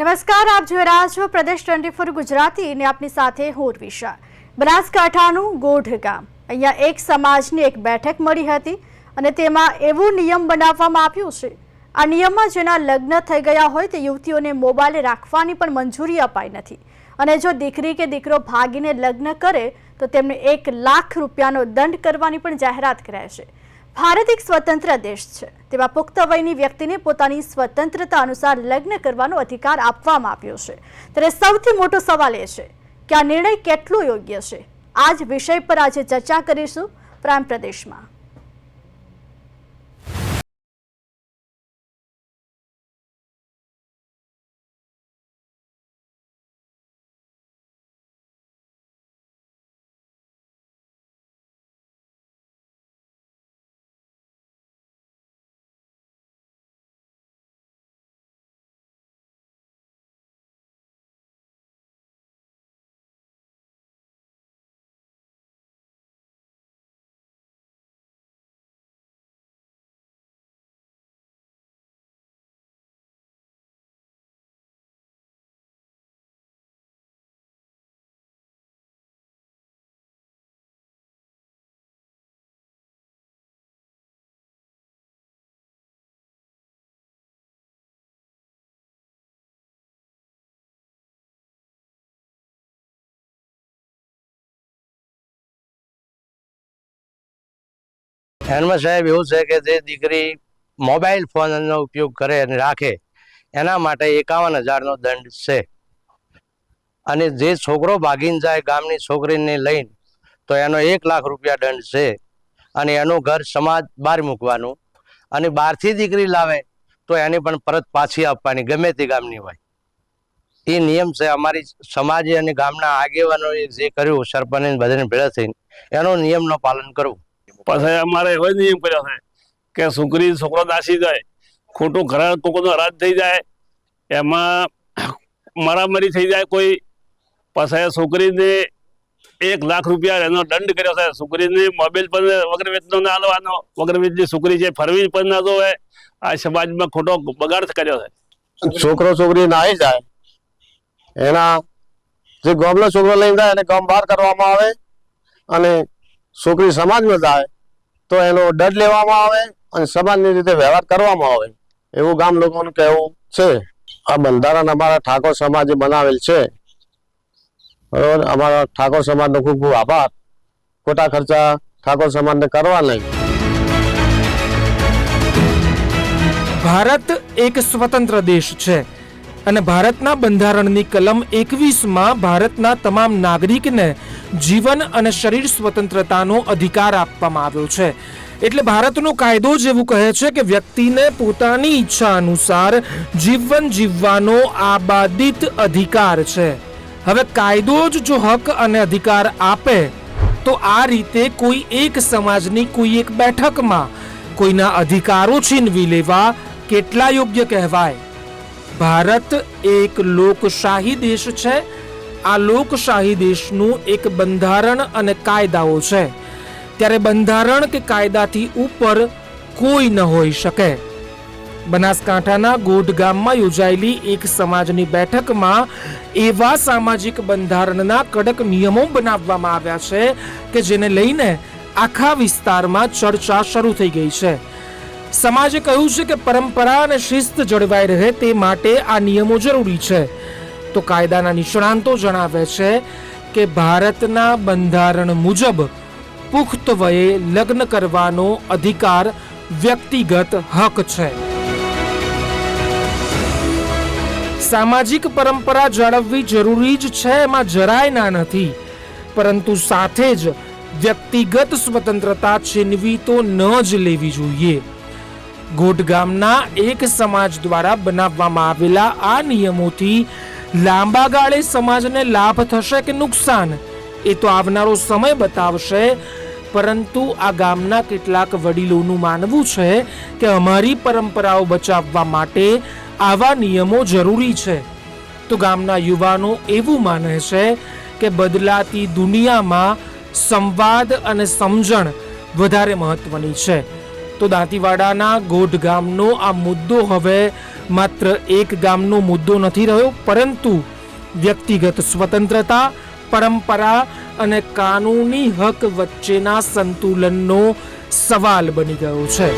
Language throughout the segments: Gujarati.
નમસ્કાર, આપ જોઈ રહ્યા છો પ્રદેશ ટ્વેન્ટી ફોર ગુજરાતી અને આપની સાથે હોરવિશા વિશા બનાસકાંઠાનું ગોઢ ગામ અહીંયા એક સમાજની એક બેઠક મળી હતી અને તેમાં એવું નિયમ બનાવવામાં આવ્યું છે. આ નિયમમાં જેના લગ્ન થઈ ગયા હોય તે યુવતીઓને મોબાઈલ રાખવાની પણ મંજૂરી અપાઈ નથી. અને જો દીકરી કે દીકરો ભાગીને લગ્ન કરે તો તેમને એક લાખ રૂપિયાનો દંડ કરવાની પણ જાહેરાત કરાય છે. ભારત એક સ્વતંત્ર દેશ છે. તેમાં પુખ્ત વયની વ્યક્તિને પોતાની સ્વતંત્રતા અનુસાર લગ્ન કરવાનો અધિકાર આપવામાં આવ્યો છે. ત્યારે સૌથી મોટો સવાલ એ છે કે આ નિર્ણય કેટલો યોગ્ય છે? આ જ વિષય પર આજે ચર્ચા કરીશું. પ્રાંત પ્રદેશમાં. એનમાં સાહેબ એવું છે કે જે દીકરી મોબાઈલ ફોનનો ઉપયોગ કરે અને રાખે, એના માટે એકાવન હજારનો દંડ છે. અને જે છોકરો ભાગીને જાય ગામની છોકરીને લઈને, તો એનો એક લાખ રૂપિયા દંડ છે. અને એનું ઘર સમાજ બહાર મૂકવાનું. અને બહારથી દીકરી લાવે, તો એને પણ પરત પાછી આપવાની, ગમે તે ગામની હોય. એ નિયમ છે અમારી સમાજે અને ગામના આગેવાનોએ જે કર્યું સરપંચ બધાને ભેળા થઈને, એનો નિયમનું પાલન કરવું. પછી અમારે એવો નિયમ કર્યો છે કે છોકરી, છોકરો નાસી જાય, ખોટું ઘર કોકનો હરાજ થઈ જાય, એમાં મારામારી થઈ જાય કોઈ. પછી છોકરીને એક લાખ રૂપિયા એનો દંડ કર્યો છે. છોકરીને મોબાઈલ પણ વગર ના આલવાનો વગર છોકરી છે ફરવી પણ ના જોવે, આ સમાજમાં ખોટો બગાડ કર્યો છે. છોકરો, છોકરી નાહી જાય, એના જે ગામનો છોકરો લઈને જાય, એને ગામ બહાર કરવામાં આવે અને છોકરી સમાજમાં જાય તો એનો દંડ લેવામાં આવે અને સમાજની રીતે વ્યવહાર કરવામાં આવે. એવું ગામ લોકોનું કહેવું છે. આ બંધારણ અમારા ઠાકોર સમાજે બનાવેલ છે. બરોબર? અમારા ઠાકોર સમાજનો ખૂબ ખૂબ આભાર. ખોટા ખર્ચા ઠાકોર સમાજને કરવા નહીં. ભારત એક સ્વતંત્ર દેશ છે. અને ભારતના બંધારણની કલમ એકવીસમાં ભારતના તમામ નાગરિકને જીવન અને શરીર સ્વતંત્રતાનો અધિકાર આપવામાં આવ્યો છે. એટલે ભારતનો કાયદો જ એવું કહે છે કે વ્યક્તિને પોતાની ઈચ્છા અનુસાર જીવન જીવવાનો આબાદિત અધિકાર છે. હવે કાયદો જ જો હક અને અધિકાર આપે, તો આ રીતે કોઈ એક સમાજની કોઈ એક બેઠકમાં કોઈના અધિકારો છીનવી લેવા કેટલા યોગ્ય કહેવાય? ભારત એક લોકશાહી દેશ છે. આ લોકશાહી દેશનું એક બંધારણ અને કાયદાઓ છે. ત્યારે બંધારણ કે કાયદાથી ઉપર કોઈ ન હોઈ શકે. બનાસકાંઠાના ગોઢ ગામમાં યોજાયેલી એક સમાજની બેઠકમાં એવા સામાજિક બંધારણના કડક નિયમો બનાવવામાં આવ્યા છે કે જેને લઈને આખા વિસ્તારમાં ચર્ચા શરૂ થઈ ગઈ છે. સમાજે કહ્યું છે કે પરંપરા અને શિસ્ત જળવાઈ રહે તે માટે આ નિયમો જરૂરી છે. તો કાયદાના નિષ્ણાંતો જણાવે છે કે ભારતના બંધારણ મુજબ પુખ્ત વયે લગ્ન કરવાનો અધિકાર વ્યક્તિગત હક છે. સામાજિક પરંપરા જાળવવી જરૂરી જ છે એમાં જરાય ના નથી. પરંતુ સાથે જ વ્યક્તિગત સ્વતંત્રતા છીનવી તો ન જ લેવી જોઈએ. ગોટ ગામના એક સમાજ દ્વારા બનાવવામાં આવેલા આ નિયમોથી લાંબા ગાળે સમાજને લાભ થશે કે નુકસાન? એ તો આવનારો સમય બતાવશે. પરંતુ આ ગામના કેટલાક વડીલોનું માનવું છે કે અમારી પરંપરાઓ બચાવવા માટે આવા નિયમો જરૂરી છે. તો ગામના યુવાનો એવું માને છે કે બદલાતી દુનિયામાં સંવાદ અને સમજણ વધારે મહત્વની છે. તો દાંતીવાડાના ગોઢ ગામનો આ મુદ્દો હવે માત્ર એક ગામનો મુદ્દો નથી રહ્યો, પરંતુ વ્યક્તિગત સ્વતંત્રતા, પરંપરા અને કાનૂની હક વચ્ચેના સંતુલનનો સવાલ બની ગયો છે.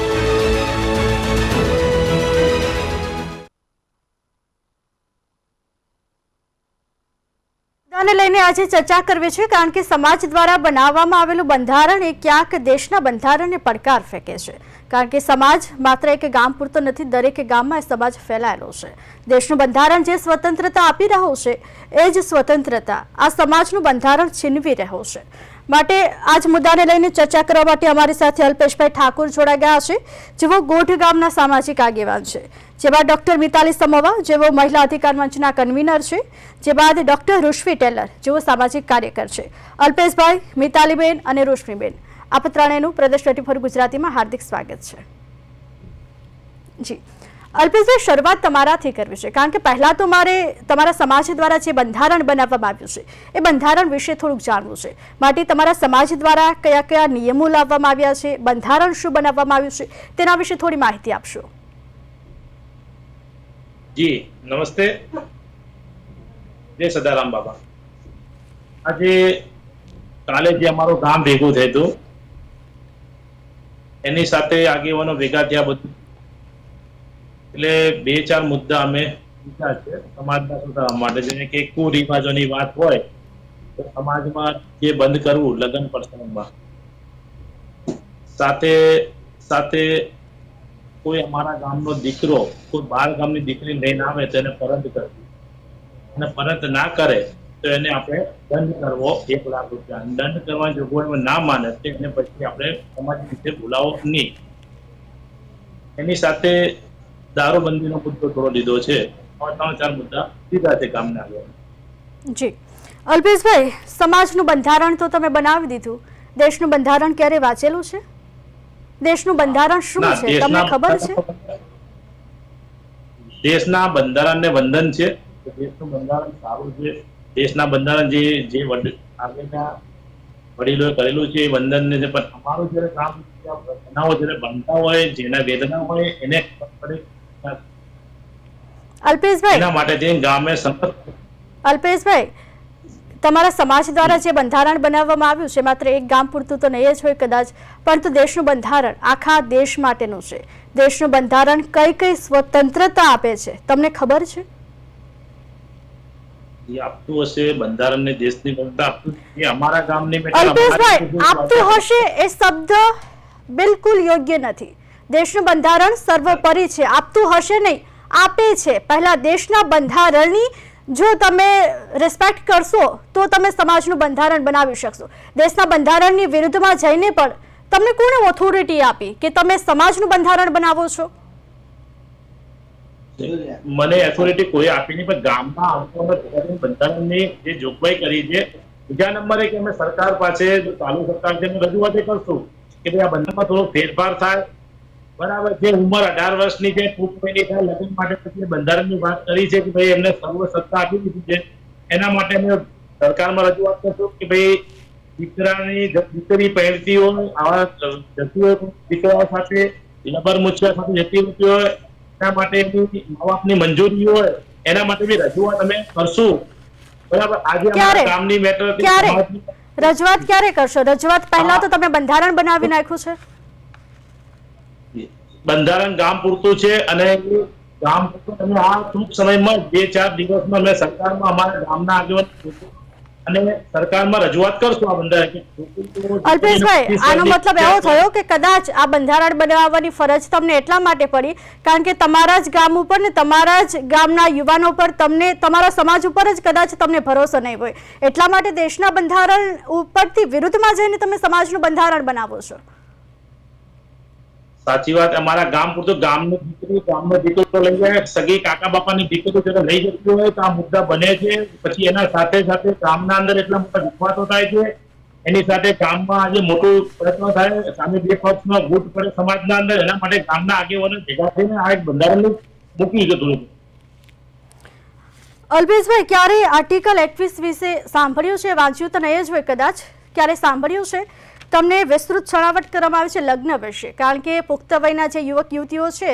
ને લઈને આજે ચર્ચા કરવી છે, કારણ કે સમાજ દ્વારા બનાવવામાં આવેલું બંધારણ એ ક્યાંક દેશના બંધારણને પડકાર ફેંકે છે. કારણ કે સમાજ માત્ર એક ગામ પૂરતો નથી, દરેક ગામમાં એ સમાજ ફેલાયેલો છે. દેશનું બંધારણ જે સ્વતંત્રતા આપી રહ્યો છે, એ જ સ્વતંત્રતા આ સમાજનું બંધારણ છીનવી રહ્યો છે. માટે આજ મુદ્દાને લઈને ચર્ચા કરવા માટે અમારી સાથે અલ્પેશભાઈ ઠાકોર જોડાઈ ગયા છે, જેઓ ગોઠ ગામના સામાજિક આગેવાન છે. જે બાદ ડોક્ટર મિતાલી સમોવા, જેઓ મહિલા અધિકાર મંચના કન્વીનર છે, જે બાદ ડોક્ટર રુશ્વી ટેલર, જેઓ સામાજિક કાર્યકર છે. અલ્પેશભાઈ, મિતાલીબેન અને રોશનીબેન આપ ત્રણેયનું પ્રદેશ ટ્વેન્ટી ફોર ગુજરાતીમાં હાર્દિક સ્વાગત છે. જી. અલ્પેશભાઈ, શરૂઆત તમારાથી કરવી છે, કારણ કે પહેલાં તો મારે તમારા સમાજ દ્વારા જે બંધારણ બનાવવામાં આવ્યું છે, એ બંધારણ વિશે થોડુંક જાણવું છે. માટે તમારા સમાજ દ્વારા કયા કયા નિયમો લાવવામાં આવ્યા છે, બંધારણ શું બનાવવામાં આવ્યું છે, તેના વિશે થોડી માહિતી આપશો? જી, નમસ્તે. જય સદારામ બાબા. આજે કાલે જે અમારું ગામ ભેગું થયું એની સાથે આગેવાનો ભેગા થયા બધું. એટલે બે ચાર મુદ્દા અમે વિચાર છે સમાજના સુધારવા માટે. જેને કે કુરિવાજોની વાત હોય, તો સમાજમાં જે બંધ કરવું, લગ્ન પ્રસંગમાં. સાથે સાથે કોઈ અમારા ગામનો દીકરો, કોઈ બાર ગામની દીકરી લઈને આવે તો એને પરત કરવી. અને પરત ના કરે તો એને આપણે દંડ કરવો એક લાખ રૂપિયા. દંડ કરવાની જોગવાઈમાં ના માને એને પછી આપણે સમાજ રીતે ભૂલાવો નહીં. એની સાથે દારૂબંધીનો મુદ્દો થોડો લીધો છે. ત્રણ ચાર મુદ્દા સીધા તે ગામના આવ્યા. જી. અલ્પેશભાઈ સમાજનું બંધારણ તો તમે બનાવી દીધું. દેશનું બંધારણ ક્યારે વાંચેલું છે? દેશનું બંધારણ શું છે? તમને ખબર છે? દેશના બંધારણને વંદન છે. દેશનું બંધારણ સારું છે. દેશના બંધારણ જે જે આગળના વડીલોએ કરેલું છે એ છે પણ અમારું જ્યારે કામ બનાવો જ્યારે બનતા હોય જેના વેદના હોય એને અલ્પેશભાઈ. એના માટે તે ગામે અલ્પેશભાઈ તમારા સમાજ દ્વારા જે બંધારણ બનાવવામાં આવ્યું છે માત્ર એક ગામ પૂરતું તો નહીં જ હોય કદાચ પરંતુ દેશનું બંધારણ આખા દેશ માટેનું છે. દેશનું બંધારણ કઈ કઈ સ્વતંત્રતા આપે છે? તમને ખબર છે? આપતું હશે બંધારણને દેશની મમતા આપતું એ અમારા ગામની અલ્પેશભાઈ આપતું હશે એ શબ્દ બિલકુલ યોગ્ય નથી. દેશનું બંધારણ સર્વોપરી છે. આપતું હશે નહીં આપે છે. પહેલા દેશના બંધારણની જો તમે રિસ્પેક્ટ કરશો તો તમે સમાજનું બંધારણ બનાવી શકશો. દેશના બંધારણની વિરુદ્ધમાં જઈને પણ તમને કોણે ઓથોરિટી આપી કે તમે સમાજનું બંધારણ બનાવો છો? મને એથોરિટી કોઈ આપી નહીં, પણ ગામમાં આવતા બંધારણની જે જોગવાઈ કરી છે, બીજા નંબરે કે અમે સરકાર પાસે ચાલુ સરકાર છે રજૂઆત કરશું કે ભાઈ આ બંધારણમાં થોડો ફેરફાર થાય. બરાબર જે ઉંમર અઢાર વર્ષની છે પુખ્તવયની થાય, લગ્ન માટે બંધારણની વાત કરી છે કે ભાઈ એમને સર્વ સત્તા આપી દીધી છે. એના માટે અમે સરકારમાં રજૂઆત કરશું કે ભાઈ દીકરાની દીકરી પહેરતી હોય, આવા જતી હોય, દીકરાઓ સાથે લબર મુછિયા સાથે જતી હોતી હોય એના માટે મા બાપની મંજૂરી હોય એના માટે બી રજૂઆત અમે કરશું. બરાબર? આજે? અમારા ગામની મેટર રજૂઆત ક્યારે કરશો? રજૂઆત પહેલા તો તમે બંધારણ બનાવી નાખ્યું છે? બંધારણ ગામ પૂરતું છે અને ગામ પૂરતું તમે આ ટૂંક સમયમાં બે ચાર દિવસમાં મેં સરકારમાં અમારા ગામના આગેવાન અને સરકારમાં રજૂઆત કરશું આ બંધારણ અલ્પેશભાઈ આનો મતલબ એવો થયો કે કદાચ આ બંધારણ બનાવવાની ફરજ તમને એટલા માટે પડી કારણ કે તમારા જ ગામ ઉપર ને તમારા જ ગામના યુવાનો પર તમને તમારા સમાજ ઉપર જ કદાચ તમને ભરોસો નહીં હોય. એટલા માટે દેશના બંધારણ ઉપરથી વિરુદ્ધમાં જઈને તમે સમાજનું બંધારણ બનાવો છો. સાચી વાત, અમારા ગામ પૂરતું ગામની દીકરી, ગામનો દીકરો લઈ જાય, સગી કાકા બાપાની દીકરી જયારે લઈ જતી હોય તો આ મુદ્દા બને છે. પછી એના સાથે સાથે ગામના અંદર એટલા મોટા વિખવાતો થાય છે. એની સાથે ગામમાં આજે મોટું પ્રયત્ન થાય, સામે બે પક્ષમાં ગુટ પડે સમાજના અંદર, એના માટે ગામના આગેવાનો ભેગા થઈને આ એક બંધારણનું મૂકી જતું હતું અલ્પેશભાઈ, ક્યારે આર્ટિકલ એકવીસ વિશે સાંભળ્યું છે? વાંચ્યું તો નહીં જ હોય કદાચ. ક્યારે સાંભળ્યું છે? તમને વિસ્તૃત છણાવટ કરવામાં આવે છે લગ્ન વિશે. કારણ કે પુખ્ત વયના જે યુવક, યુવતીઓ છે,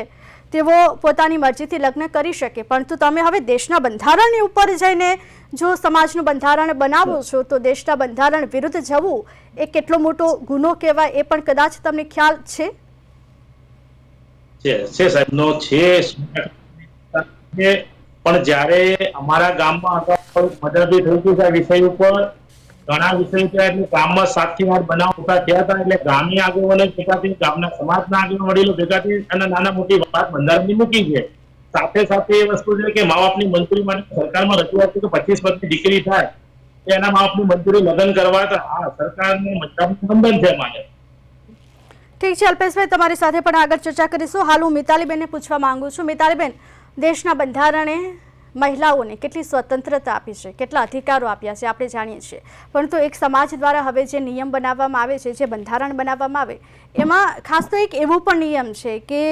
તેઓ પોતાની મરજીથી લગ્ન કરી શકે. પરંતુ તમે હવે દેશના બંધારણની ઉપર જઈને જો સમાજનું બંધારણ બનાવો છો, તો દેશના બંધારણ વિરુદ્ધ જવું એ કેટલો મોટો ગુનો કહેવાય એ પણ કદાચ તમને ખ્યાલ છે. પણ જ્યારે અમારા ગામમાં મદદ થયું છે આ વિષય ઉપર ઘણા વિષયો છે ગામમાં સાત આઠ બનાવ થયા હતા એટલે ગામની આગેવાનો ભેગા થઈ ગામના સમાજના આગેવાનો વડીલો ભેગા થઈ અને નાના મોટી વાત બંધારણની મૂકી છે. સાથે સાથે એ વસ્તુ છે કે મા બાપની મંજૂરી માટે સરકારમાં રજૂઆત છે કે પચીસ વર્ષની દીકરી થાય એના મા બાપની મંજૂરી લગ્ન કરવા તો હા સરકારનું બંધન છે માટે ઠીક છે, અલ્પેશભાઈ, તમારી સાથે પણ આગળ ચર્ચા કરીશું. હાલ હું મિતાલીબેનને પૂછવા માંગુ છું. મિતાલીબેન, દેશના બંધારણે મહિલાઓને કેટલી સ્વતંત્રતા આપી છે, કેટલા અધિકારો આપ્યા છે, આપણે જાણીએ છીએ. પરંતુ એક સમાજ દ્વારા હવે જે નિયમ બનાવવામાં આવે છે, જે બંધારણ બનાવવામાં આવે, એમાં ખાસ તો એક એવો પણ નિયમ છે કે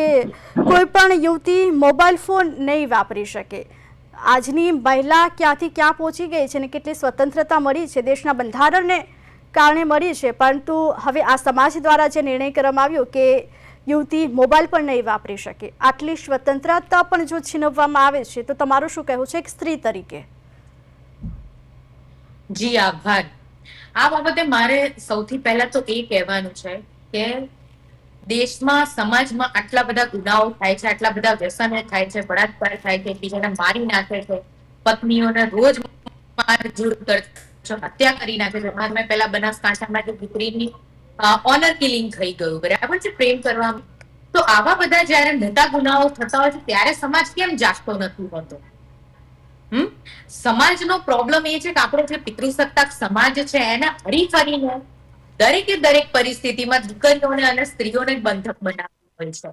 કોઈ પણ યુવતી મોબાઈલ ફોન નહીં વાપરી શકે. આજની મહિલા ક્યાંથી ક્યાં પહોંચી ગઈ છે અને કેટલી સ્વતંત્રતા મળી છે, દેશના બંધારણને કારણે મળી છે, પરંતુ હવે આ સમાજ દ્વારા જે નિર્ણય કરવામાં આવ્યો કે યુવતી મોબાઈલ પણ નહીં વાપરી શકે. આટલી સ્વતંત્રતા પણ જો છીનવવામાં આવે છે, તો તમારું શું કહેવું છે એક સ્ત્રી તરીકે? જી, આભાર. આ બાબતે મારે સૌથી પહેલા તો એ કહેવાનું છે કે દેશમાં, સમાજમાં આટલા બધા ગુનાઓ થાય છે, આટલા બધા વ્યસનો થાય છે, બળાત્કાર થાય છે, એકબીજાને મારી નાખે છે, પત્નીઓને રોજ મારઝૂડ કરે છે, હત્યા કરી નાખે છે. મેં પહેલા બનાસકાંઠામાં દીકરીની ઓનર કિલિંગ થઈ ગયું, બરાબર છે, પ્રેમ કરવામાં તો આવા બધા જયારે મોટા ગુનાઓ થતા હોય છે, ત્યારે સમાજ કેમ જાગતો નથી હોતો? હમ? સમાજનો પ્રોબ્લેમ એ છે કે આપણો જે પિતૃસત્તાક સમાજ છે, એને હરીફરીને દરેકે દરેક પરિસ્થિતિમાં દીકરીઓને અને સ્ત્રીઓને બંધક બનાવવું હોય છે.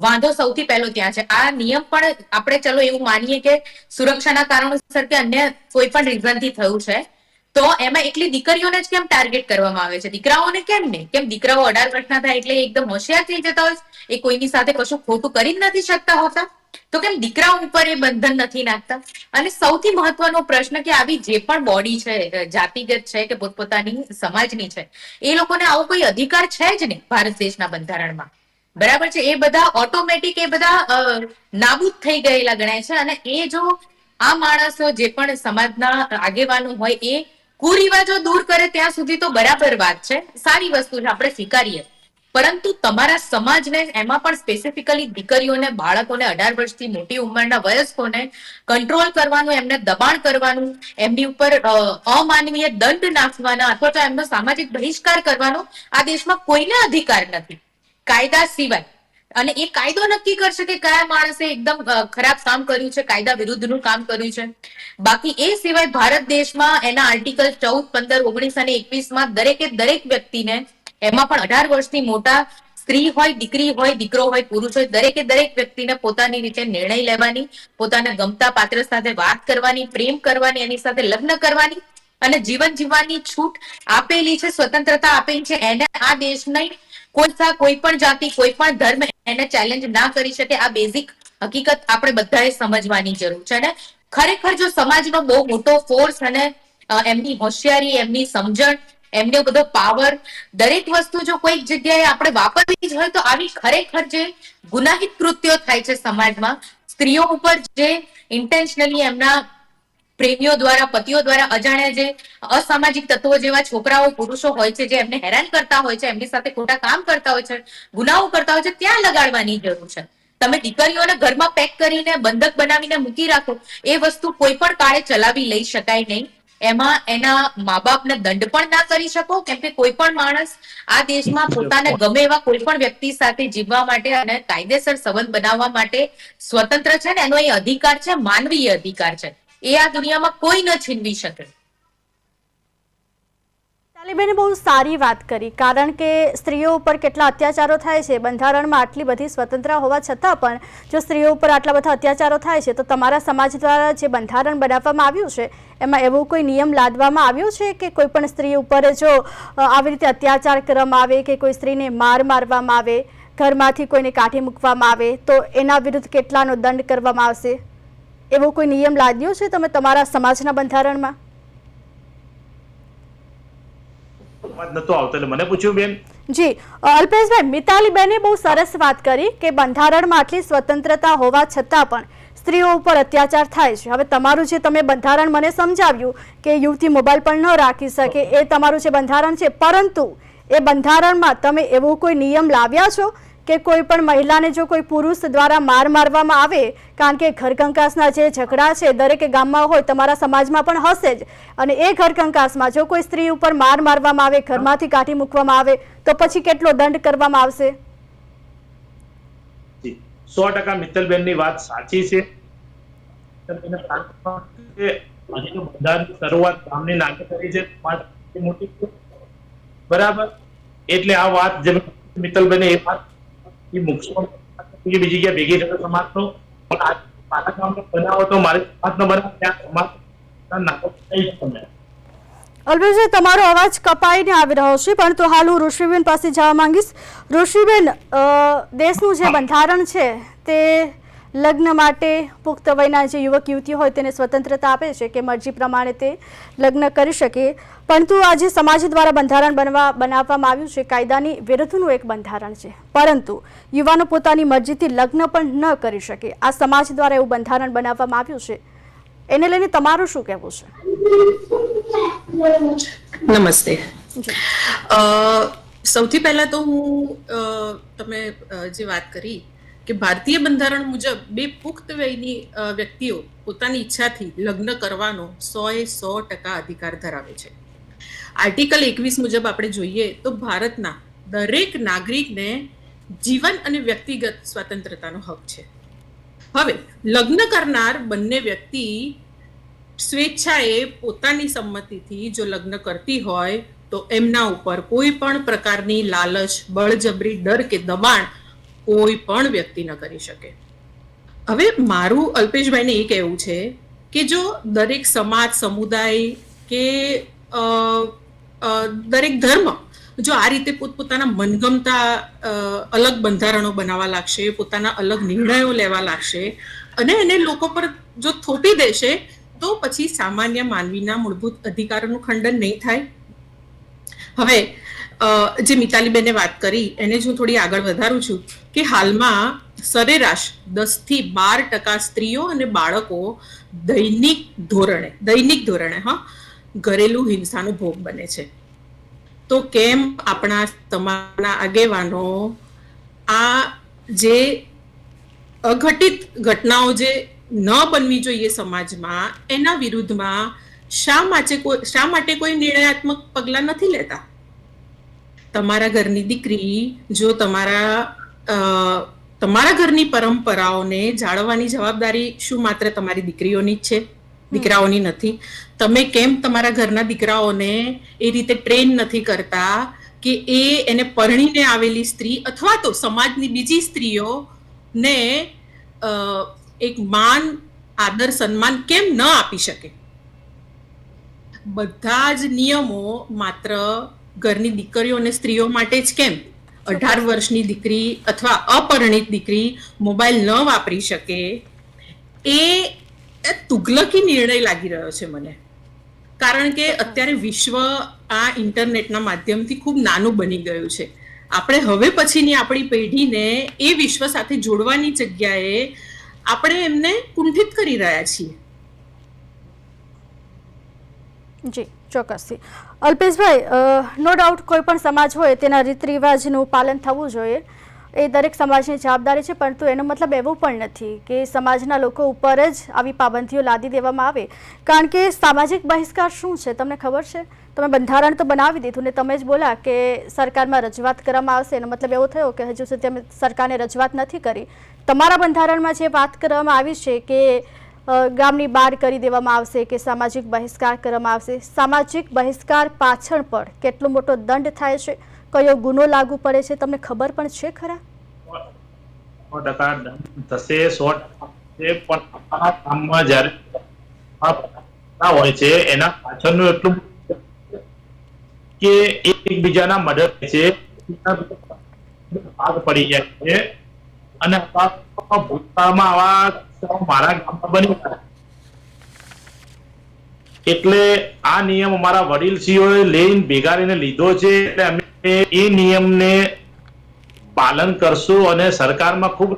વાંધો સૌથી પહેલો ત્યાં છે. આ નિયમ પણ આપણે ચલો એવું માનીએ કે સુરક્ષાના કારણોસર કે અન્ય કોઈ પણ રીઝનથી થયું છે. તો એમાં એકલી દીકરીઓને જ કેમ ટાર્ગેટ કરવામાં આવે છે? દીકરાઓને કેમ નહીં? કેમ દીકરાઓ અઢાર વર્ષના થાય એટલે એકદમ હોશિયાર થઈ જતા હોય એ કોઈની સાથે કશું ખોટું કરી જ નથી શકતા હોતા? તો કેમ દીકરાઓ ઉપર એ બંધન નથી નાખતા? અને સૌથી મહત્વનો પ્રશ્ન કે આવી જે પણ બોડી છે જાતિગત છે કે પોતપોતાની સમાજની છે, એ લોકોને આવો કોઈ અધિકાર છે જ નહીં ભારત દેશના બંધારણમાં? બરાબર છે? એ બધા ઓટોમેટિક એ બધા નાબૂદ થઈ ગયેલા ગણાય છે અને એ જો આ માણસો જે પણ સમાજના આગેવાનો હોય એ કુરિવાજો દૂર કરે ત્યાં સુધી તો બરાબર વાત છે. સારી વસ્તુ છે, આપણે સ્વીકારીએ. પરંતુ તમારા સમાજને એમાં પણ સ્પેસિફિકલી દીકરીઓને, બાળકોને અઢાર વર્ષથી મોટી ઉંમરના વયસ્કોને કંટ્રોલ કરવાનું, એમને દબાણ કરવાનું, એમની ઉપર અમાનવીય દંડ નાખવાના અથવા તો એમનો સામાજિક બહિષ્કાર કરવાનો આ દેશમાં કોઈને અધિકાર નથી. કાયદા સિવાય અને એ કાયદો નક્કી કરશે કે કયા માણસે એકદમ ખરાબ કામ કર્યું છે, કાયદા વિરુદ્ધનું કામ કર્યું છે. બાકી એ સિવાય ભારત દેશમાં એના આર્ટિકલ ચૌદ, પંદર, ઓગણીસ અને એકવીસમાં દરેકે દરેક વ્યક્તિને, એમાં પણ અઢાર વર્ષથી મોટા સ્ત્રી હોય, દીકરી હોય, દીકરો હોય, પુરુષ હોય, દરેકે દરેક વ્યક્તિને પોતાની રીતે નિર્ણય લેવાની, પોતાને ગમતા પાત્ર સાથે વાત કરવાની, પ્રેમ કરવાની, એની સાથે લગ્ન કરવાની અને જીવન જીવવાની છૂટ આપેલી છે, સ્વતંત્રતા આપેલી છે. એને આ દેશની કોઈ કોઈ પણ જાતિ, કોઈ પણ ધર્મ એને ચેલેન્જ ના કરી શકે, આ બેઝિક હકીકત આપણે બધાએ સમજવાની જરૂર છે. અને ખરેખર જો સમાજનો બહુ મોટો ફોર્સ અને એમની હોશિયારી, એમની સમજણ, એમનો બધો પાવર દરેક વસ્તુ જો કોઈક જગ્યાએ આપણે વાપરવી જ હોય તો આવી ખરેખર જે ગુનાહિત કૃત્યો થાય છે સમાજમાં, સ્ત્રીઓ ઉપર જે ઇન્ટેન્શનલી એમના પ્રેમીઓ દ્વારા, પતિઓ દ્વારા અજાણ્યા જે અસામાજિક તત્વો જેવા છોકરાઓ, પુરુષો હોય છે, જે એમને હેરાન કરતા હોય છે, એમની સાથે ખોટા કામ કરતા હોય છે, ગુનાઓ કરતા હોય છે, ત્યાં લગાડવાની જરૂર છે. તમે દીકરીઓને ઘરમાં પેક કરીને બંધક બનાવીને મૂકી રાખો, એ વસ્તુ કોઈ પણ કાળે ચલાવી લઈ શકાય નહીં. એમાં એના મા બાપને દંડ પણ ના કરી શકો, કેમ કે કોઈ પણ માણસ આ દેશમાં પોતાને ગમે એવા કોઈ પણ વ્યક્તિ સાથે જીવવા માટે અને કાયદેસર સંબંધ બનાવવા માટે સ્વતંત્ર છે ને, એનો એ અધિકાર છે, માનવીય અધિકાર છે. એ આ દુનિયામાં કોઈ ન છીનવી શકે. તાલિબેને બહુ સારી વાત કરી, કારણ કે સ્ત્રીઓ ઉપર કેટલા અત્યાચારો થાય છે, બંધારણમાં આટલી બધી સ્વતંત્ર હોવા છતાં પણ જો સ્ત્રીઓ ઉપર આટલા બધા અત્યાચારો થાય છે, તો તમારા સમાજ દ્વારા જે બંધારણ બનાવવામાં આવ્યું છે, એમાં એવો કોઈ નિયમ લાદવામાં આવ્યો છે કે કોઈ પણ સ્ત્રી ઉપર જો આવી રીતે અત્યાચાર કરવામાં આવે કે કોઈ સ્ત્રીને માર મારવામાં આવે, ઘરમાંથી કોઈને કાઢી મૂકવામાં આવે, તો એના વિરુદ્ધ કેટલાનો દંડ કરવામાં આવશે? એવો કોઈ નિયમ લાદ્યો છે તમે તમારા સમાજના બંધારણમાં? નતો આવતો એટલે મને પૂછ્યું બેન. જી અલ્પેશભાઈ મિતાલીબેને બહુ સરસ વાત કરી કે બંધારણમાં આટલી સ્વતંત્રતા હોવા છતાં પણ સ્ત્રીઓ ઉપર અત્યાચાર થાય છે. હવે તમારું જે તમે બંધારણ મને સમજાવ્યું કે યુવતી મોબાઈલ પણ ન રાખી શકે એ તમારું જે બંધારણ છે પરંતુ એ બંધારણમાં તમે એવો કોઈ નિયમ લાવ્યા છો કે કોઈ પણ મહિલાને જો કોઈ પુરુષ દ્વારા માર મારવામાં આવે, કારણ કે ઘરકંકાસના જે ઝઘડા છે દરેક ગામમાં હોય, તમારા સમાજમાં પણ હશે જ. અને એ ઘરકંકાસમાં જો કોઈ સ્ત્રી ઉપર માર મારવામાં આવે, ઘરમાંથી કાઢી મૂકવામાં આવે, તો પછી કેટલો દંડ કરવામાં આવશે? સો ટકા મિત્તલબેનની વાત સાચી છે. બરાબર? એટલે આ વાત જે મિત્તલબેને એ વાત એ મૂકશો બીજી જગ્યાએ ભેગી થતો સમાજનો. પણ આ મારા બનાવો તો મારે સમાજનો બનાવો ત્યાં સમાજ નાખો તમે. અલ્પેશભાઈ તમારો અવાજ કપાઈને આવી રહ્યો છે, પરંતુ હાલ હું ઋષિબેન પાસે જવા માંગીશ. ઋષિબેન દેશનું જે બંધારણ છે, તે લગ્ન માટે પુખ્ત વયના જે યુવક યુવતી હોય તેને સ્વતંત્રતા આપે છે કે મરજી પ્રમાણે તે લગ્ન કરી શકે. પરંતુ આજે સમાજ દ્વારા બંધારણ બનવા બનાવવામાં આવ્યું છે. કાયદાની વિરુદ્ધનું એક બંધારણ છે. પરંતુ યુવાનો પોતાની મરજીથી લગ્ન પણ ન કરી શકે. આ સમાજ દ્વારા એવું બંધારણ બનાવવામાં આવ્યું છે. એને લઈને તમારું શું કહેવું છે? નમસ્તે. સૌથી પહેલા તો હું તમે જે વાત કરી કે ભારતીય બંધારણ મુજબ બે પુખ્ત વયની વ્યક્તિઓ પોતાની ઈચ્છાથી લગ્ન કરવાનો સો એ સો ટકા અધિકાર ધરાવે છે. આર્ટિકલ એકવીસ મુજબ આપણે જોઈએ તો ભારતના દરેક નાગરિકને જીવન અને વ્યક્તિગત સ્વતંત્રતાનો હક છે. હવે, લગ્ન કરનાર બંને વ્યક્તિ સ્વેચ્છાએ પોતાની સંમતિથી જો લગ્ન કરતી હોય તો એમના ઉપર કોઈ પણ પ્રકારની લાલચ, બળજબરી, ડર કે દબાણ કોઈ પણ વ્યક્તિ ન કરી શકે. હવે મારું અલ્પેશભાઈને એ કહેવું છે કે જો દરેક સમાજ, સમુદાય કે દરેક ધર્મ જો આ રીતે પોતપોતાના મનગમતા અલગ બંધારણો બનાવવા લાગશે, પોતાના અલગ નિર્ણયો લેવા લાગશે અને એને લોકો પર જો થોપી દેશે, તો પછી સામાન્ય માનવીના મૂળભૂત અધિકારોનું ખંડન નહીં થાય. હવે જે મિતાલીબેને વાત કરી, એને જ હું થોડી આગળ વધારું છું કે હાલમાં સરેરાશ દસથી બાર ટકા સ્ત્રીઓ અને બાળકો દૈનિક ધોરણે દૈનિક ધોરણે, હા, ઘરેલું હિંસાનો ભોગ બને છે. તો કેમ આપણા તમારા આગેવાનો આ જે અઘટિત ઘટનાઓ જે ન બનવી જોઈએ સમાજમાં, એના વિરુદ્ધમાં શા માટે કોઈ, શા માટે કોઈ નિર્ણયાત્મક પગલાં નથી લેતા? તમારા ઘરની દીકરી જો તમારા તમારા ઘરની પરંપરાઓને જાળવવાની જવાબદારી શું માત્ર તમારી દીકરીઓની જ છે? દીકરાઓની નથી. તમે કેમ તમારા ઘરના દીકરાઓને એ રીતે ટ્રેન નથી કરતા કે એ એને પરણીને આવેલી સ્ત્રી અથવા તો સમાજની બીજી સ્ત્રીઓને એક માન આદર સન્માન કેમ ન આપી શકે? બધા જ નિયમો માત્ર ઘરની દીકરીઓ અને સ્ત્રીઓ માટે જ કેમ? અઢાર વર્ષની દીકરી અથવા અપરિણિત દીકરી મોબાઈલ ન વાપરી શકે એ તુગલકી નિર્ણય લાગી રહ્યો છે મને. કારણ કે અત્યારે વિશ્વ આ ઇન્ટરનેટના માધ્યમથી ખૂબ નાનું બની ગયું છે. આપણે હવે પછીની આપણી પેઢીને એ વિશ્વ સાથે જોડવાની જગ્યાએ આપણે એમને કુંઠિત કરી રહ્યા છીએ. જી ચોક્કસથી. અલ્પેશભાઈ નો ડાઉટ કોઈ પણ સમાજ હોય તેના રીત રિવાજનું પાલન થવું જોઈએ. એ દરેક સમાજની જવાબદારી છે, પરંતુ એનો મતલબ એવો પણ નથી કે સમાજના લોકો ઉપર જ આવી પાબંદીઓ લાદી દેવામાં આવે. કારણ કે સામાજિક બહિષ્કાર શું છે, તમને ખબર છે? તમે બંધારણ તો બનાવી દીધું ને તમે જ બોલા કે સરકારમાં રજૂઆત કરવામાં આવશે. એનો મતલબ એવો થયો કે હજુ સુધી તમે સરકારને રજૂઆત નથી કરી. તમારા બંધારણમાં જે વાત કરવામાં આવી છે કે ગામની બહાર કરી દેવામાં આવશે કે સામાજિક બહિષ્કાર કરવામાં આવશે. સામાજિક બહિષ્કાર પાછળ પણ કેટલો મોટો દંડ થાય છે? કયો ગુનો લાગુ પડે છે? તમને ખબર પણ છે ખરા? સો એકબીજાના મદદ છે. અને ભૂતકાળમાં આવા મારા ગામમાં બની એટલે આ નિયમ અમારા વડીલશ્રીઓએ લઈને ભેગા લીધો છે, એટલે અમે એ નિયમને પાલન કરશું અને સરકારમાં ખૂબ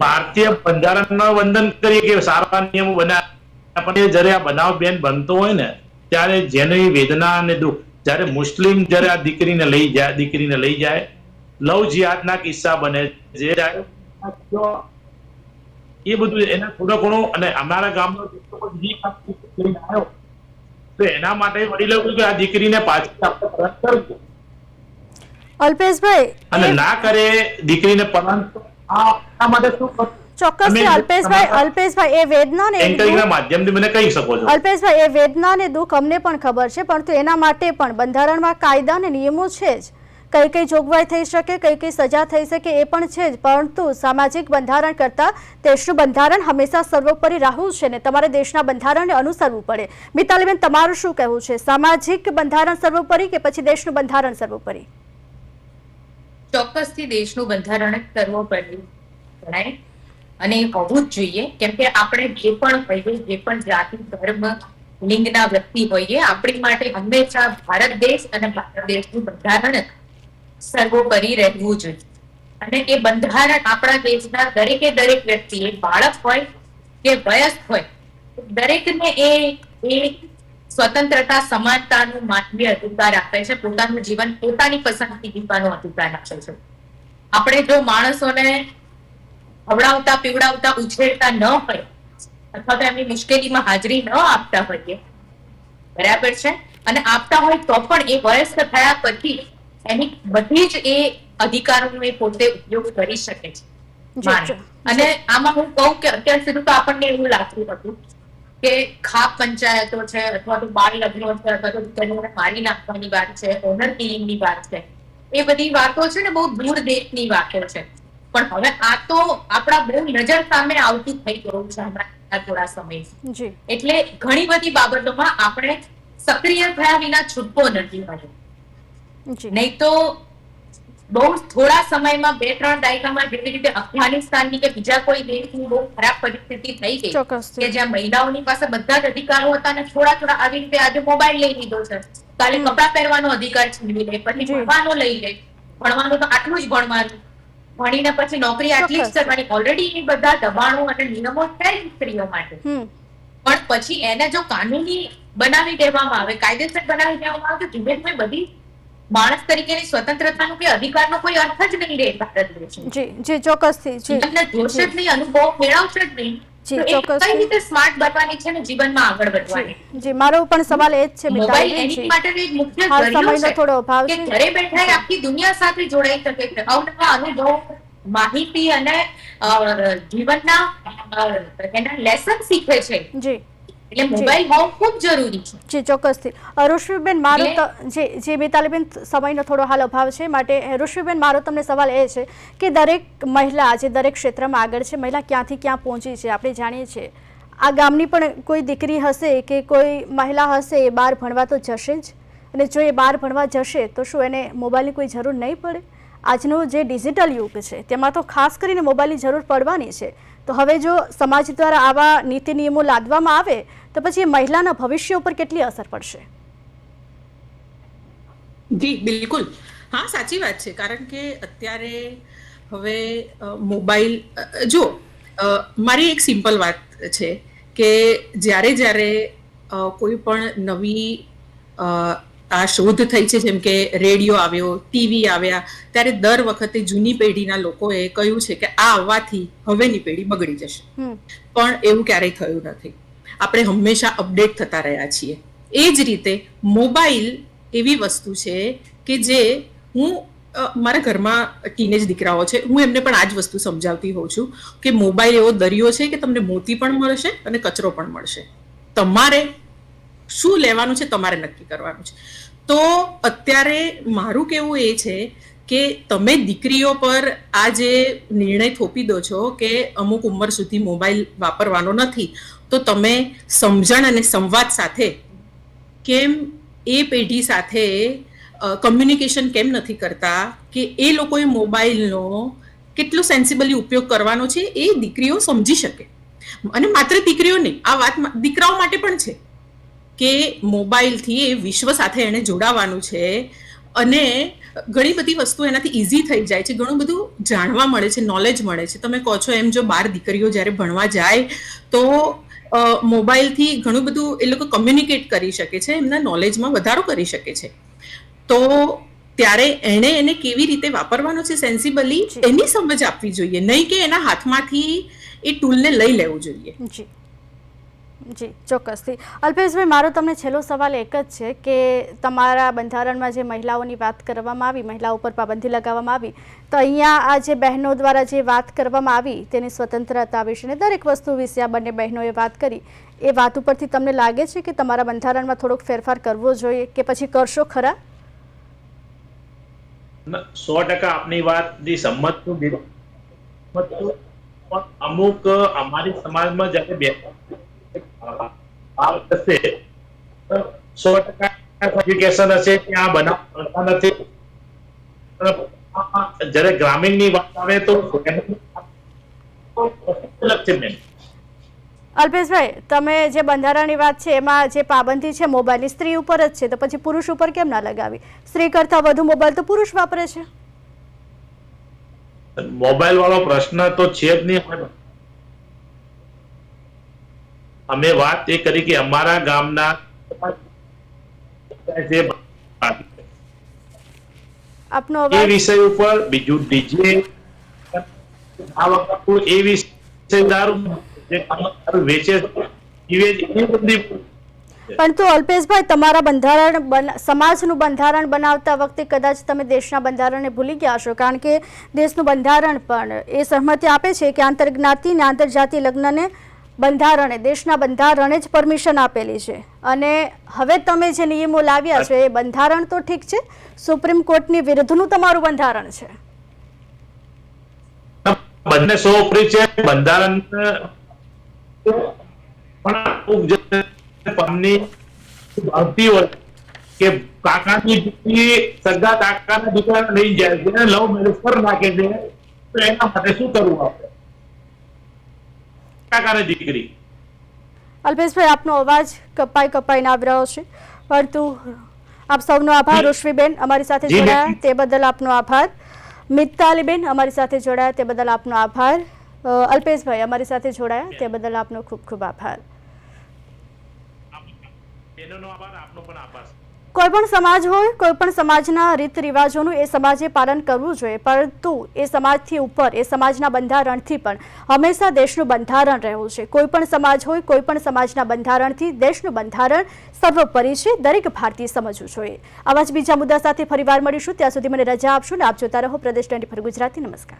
ભારતીય બંધારણનો વંદન કરીએ કે સારા નિયમો બનાવ્યા. પણ જ્યારે આ બનાવ બેન બનતો હોય ને, ત્યારે જેની વેદના અને દુઃખ, જ્યારે મુસ્લિમ જ્યારે આ દીકરીને લઈ જાય, દીકરીને લઈ જાય લવ જિહાદના કિસ્સા બને જે એ બધું એના થોડો ઘણો અને અમારા ગામનો આવ્યો. તો એના માટે વડીલો કે આ દીકરીને પાછી પરત કરજો અલ્પેશભાઈ અને ના કરે દીકરીને પરંતુ આ માટે શું? ચોક્કસથી અલ્પેશભાઈ અલ્પેશભાઈ એ વેદના ને માધ્યમથી મને કહી શકો છો. અલ્પેશભાઈ એ વેદના ને દુઃખ અમને પણ ખબર છે પરંતુ એના માટે પણ બંધારણમાં કાયદા ને નિયમો છે જ. કઈ કઈ જોગવાઈ થઈ શકે, કઈ કઈ સજા થઈ શકે એ પણ છે જ. પરંતુ સામાજિક બંધારણ કરતા દેશનું બંધારણ હંમેશા સર્વોપરી રહ્યું છે ને તમારે દેશના બંધારણને અનુસરવું પડે. મિતાલીબેન, તમારું શું કહેવું છે? સામાજિક બંધારણ સર્વોપરી કે પછી દેશનું બંધારણ સર્વોપરી? ચોક્કસથી દેશનું બંધારણ સર્વોપરી ગણાય. અને હોવું જ જોઈએ, કેમ કે આપણે જે પણ હોઈએ જે પણ જાતિ, ધર્મ, લિંગના વ્યક્તિ હોઈએ, આપણી માટે હંમેશા ભારત દેશ અને ભારત દેશનું બંધારણ સર્વોપરી રહેવું જોઈએ. અને એ બંધારણ આપણા દેશના દરેકે દરેક વ્યક્તિએ, બાળક હોય કે વયસ્ક હોય, દરેકને એ સ્વતંત્રતા, સમાનતાનું માનવીય અધિકાર આપે છે. પોતાનું જીવન, પોતાની પસંદગી જીવવાનો અધિકાર આપે છે. આપણે જો માણસોને ખવડાવતા પીવડાવતા, ઉછેરતા ન હોય, અથવા તો એમની મુશ્કેલીમાં હાજરી ન આપતા હોઈએ, બરાબર છે? અને આપતા હોય તો પણ એ વયસ્ક થયા પછી એની બધી જ એ અધિકારોનો એ પોતે ઉપયોગ કરી શકે છે. અને આમાં હું કહું કે અત્યાર સુધી તો આપણને એવું લાગતું હતું કે ખાપ પંચાયતો છે અથવા તો બાળ લગ્નો છે અથવા તો તેને મારી નાખવાની વાત છે ઓનર કિલિંગની વાત છે. એ બધી વાતો છે ને બહુ દૂર દેશની વાતો છે. પણ હવે આ તો આપણા બહુ નજર સામે આવતું થઈ ગયું છે હમણાં થોડા સમય એટલે ઘણી બધી બાબતોમાં આપણે સક્રિય થયા વિના છૂટકો નથી મળ્યો. નહીં તો બહુ થોડા સમયમાં બે ત્રણ દાયકામાં જેવી રીતે અફઘાનિસ્તાનની કે બીજા કોઈ દેશની બહુ ખરાબ પરિસ્થિતિ થઈ ગઈ કે જ્યાં મહિલાઓની પાસે બધા જ અધિકારો હતા અને થોડા થોડા આવી રીતે આજે મોબાઈલ લઈ લીધો છે. કાલે. કપડા પહેરવાનો અધિકાર છીનવી લે પછી. ભણવાનો લઈ લે. ભણવાનું તો આટલું જ ભણવાનું. ભણીને પછી નોકરી આટલી જ. કરવાની ઓલરેડી એ બધા દબાણો અને નિયમો છે સ્ત્રીઓ માટે. પણ પછી એને જો કાનૂની બનાવી દેવામાં આવે કાયદેસર બનાવી દેવામાં આવે તો ધીમે ધીમે બધી માણસ તરીકેની સ્વતંત્રતાનો કે અધિકારનો કોઈ અર્થ જ નહીં રહે ભારત દેશમાં. જી જી ચોક્કસથી જી. તમને જોશે જ નહીં અનુભવ મેળવશે જ નહીં. જી, તો કઈ રીતે સ્માર્ટ બનવાની છે ને જીવનમાં આગળ વધવાની? જી મારો પણ સવાલ એ જ છે મોબાઈલ એની માટેનો એક મુખ્ય જરિયો છે થોડો અભાવ છે. ઘરે બેઠા આખી દુનિયા સાથે જોડાઈ શકે છે અવનવા અનુભવો માહિતી અને જીવનના એના લેસન શીખે છે. જી. એટલે મોબાઈલ હોવું ખૂબ જરૂરી છે. જી ચોક્કસથી. ઋષિબેન મારો જે જે મિતાલીબેન સમયનો થોડો હાલ અભાવ છે માટે ઋષિબેન મારો તમને સવાલ એ છે કે દરેક મહિલા આજે દરેક ક્ષેત્રમાં આગળ છે મહિલા ક્યાંથી ક્યાં પહોંચી છે આપણે જાણીએ છીએ. આ ગામની પણ કોઈ દીકરી હશે કે કોઈ મહિલા હશે એ બહાર ભણવા તો જશે જ. અને જો એ બહાર ભણવા જશે તો શું એને મોબાઈલની કોઈ જરૂર નહીં પડે? આજનો જે ડિજિટલ યુગ છે તેમાં તો ખાસ કરીને મોબાઈલની જરૂર પડવાની છે. તો હવે જો સમાજ દ્વારા આવા નીતિ નિયમો લાદવામાં આવે, તો પછી મહિલાના ભવિષ્ય ઉપર કેટલી અસર પડશે? જી, બિલકુલ. હા, સાચી વાત છે. કારણ કે અત્યારે હવે મોબાઈલ જો મારી એક સિમ્પલ વાત છે કે જ્યારે જ્યારે કોઈ પણ નવી આ શોધ થઈ છે જેમ કે રેડિયો આવ્યો ટીવી આવ્યા ત્યારે દર વખતે જૂની પેઢીના લોકોએ કહ્યું છે કે આ આવવાથી હવેની પેઢી બગડી જશે. પણ એવું ક્યારેય થયું નથી. આપણે હંમેશા અપડેટ થતા રહ્યા છીએ. એ જ રીતે મોબાઈલ એવી વસ્તુ છે કે જે હું મારા ઘરમાં ટીનેજ દીકરાઓ છે હું એમને પણ આ જ વસ્તુ સમજાવતી હોઉં છું કે મોબાઈલ એવો દરિયો છે કે તમને મોતી પણ મળશે અને કચરો પણ મળશે. તમારે શું લેવાનું છે તમારે નક્કી કરવાનું છે. તો અત્યારે મારું કહેવું એ છે કે તમે દીકરીઓ પર આ જે નિર્ણય થોપી દો છો કે અમુક ઉંમર સુધી મોબાઈલ વાપરવાનો નથી, તો તમે સમજણ અને સંવાદ સાથે કેમ એ પેઢી સાથે કમ્યુનિકેશન કેમ નથી કરતા કે એ લોકોએ મોબાઈલનો કેટલો સેન્સિબલી ઉપયોગ કરવાનો છે એ દીકરીઓ સમજી શકે. અને માત્ર દીકરીઓ નહીં, આ વાત દીકરાઓ માટે પણ છે. કે મોબાઈલથી એ વિશ્વ સાથે એને જોડાવાનું છે. અને ઘણી બધી વસ્તુ એનાથી ઇઝી થઈ જાય છે. ઘણું બધું જાણવા મળે છે નોલેજ મળે છે. તમે કહો છો એમ જો બાર દીકરીઓ જ્યારે ભણવા જાય તો મોબાઈલથી ઘણું બધું એ લોકો કમ્યુનિકેટ કરી શકે છે એમના નોલેજમાં વધારો કરી શકે છે. તો ત્યારે એણે એને કેવી રીતે વાપરવાનો છે સેન્સિબલી એની સમજ આપવી જોઈએ. નહીં કે એના હાથમાંથી એ ટૂલને લઈ લેવું જોઈએ. જી, ચોક્કસથી અલ્પેશભાઈ, મારો તમને છેલ્લો સવાલ એક જ છે કે તમારા બંધારણમાં જે મહિલાઓની વાત કરવામાં આવી, મહિલાઓ ઉપર પાબંદી લગાવવામાં આવી, તો અહીંયા આ જે બહેનો દ્વારા જે વાત કરવામાં આવી, તેની સ્વતંત્રતા વિશે ને દરેક વસ્તુ વિશે આ બંને બહેનોએ વાત કરી, એ વાત ઉપરથી તમને લાગે છે કે તમારા બંધારણમાં થોડોક ફેરફાર કરવો જોઈએ કે પછી કરશો ખરા સો ટકા આપની વાતથી સંમત. અમુક, અમારી સમાજમાં જ્યારે બે ભાવ થશે તો સો ટકા એજ્યુકેશન હશે ત્યાં બનાવ નથી. જ્યારે ગ્રામીણની વાત આવે તો અલગ છે બેન અલ્પેશભાઈ તમે જે બંધારણની વાત છે એમાં જે પાબંદી છે મોબાઈલની સ્ત્રી ઉપર જ છે તો પછી પુરુષ ઉપર કેમ ના લગાવી? સ્ત્રી કરતા વધુ મોબાઈલ તો પુરુષ વાપરે છે. મોબાઈલ વાળો પ્રશ્ન તો છે જ નહીં. અમે વાત એ કરી કે અમારા ગામના આપનો એ વિષય ઉપર બીજું ડીજે આ વખત એ વિષય દારૂ વેચે એ બધી પરંતુ અલ્પેશભાઈ તમારા બંધારણ સમાજનું બંધારણ બનાવતા વખતે કદાચ તમે દેશના બંધારણને ભૂલી ગયા છો કારણ કે દેશનું બંધારણ પણ એ સહમતિ આપે છે કે આંતરજ્ઞાતિ અને આંતરજાતિ લગ્નને બંધારણે, દેશના બંધારણે જ પરમિશન આપેલી છે. અને હવે તમે જે નિયમો લાવ્યા છો, એ બંધારણ તો ઠીક છે, સુપ્રીમ કોર્ટની વિરુદ્ધનું તમારું બંધારણ છે. બંને સો ઉપરી છે, બંધારણ કે કાકાની દીકરી સગા કાકાના દીકરાને લઈ જાય છે, લવ મેરેજ પર નાખે છે, તો એના માટે શું કરવું આપણે? કાકાની દીકરી. અલ્પેશભાઈ આપનો અવાજ કપાઈ કપાઈને આવી રહ્યો છે. પરંતુ આપ સૌનો આભાર રોશવીબેન અમારી સાથે જોડાયા તે બદલ આપનો આભાર. મિતાલીબેન અમારી સાથે જોડાયા તે બદલ આપનો આભાર. અલ્પેશભાઈ અમારી સાથે જોડાયા તે બદલ આપનો ખૂબ ખૂબ આભાર. બેનોનો આભાર આપનો પણ આભાર કોઈ પણ સમાજ હોય કોઈ પણ સમાજના રીત રિવાજોનું એ સમાજે પાલન કરવું જોઈએ. પરંતુ એ સમાજથી ઉપર, એ સમાજના બંધારણથી પણ હંમેશા દેશનું બંધારણ રહેવું છે. કોઈ પણ સમાજ હોય કોઈ પણ સમાજના બંધારણથી દેશનું બંધારણ સર્વોપરી છે. દરેક ભારતીય સમજવું જોઈએ. આવા જ બીજા મુદ્દા સાથે ફરીવાર મળીશું. ત્યાં સુધી મને રજા આપશો ને આપ જોતા રહો. પ્રદેશ ટ્વેન્ટી ગુજરાતી. નમસ્કાર.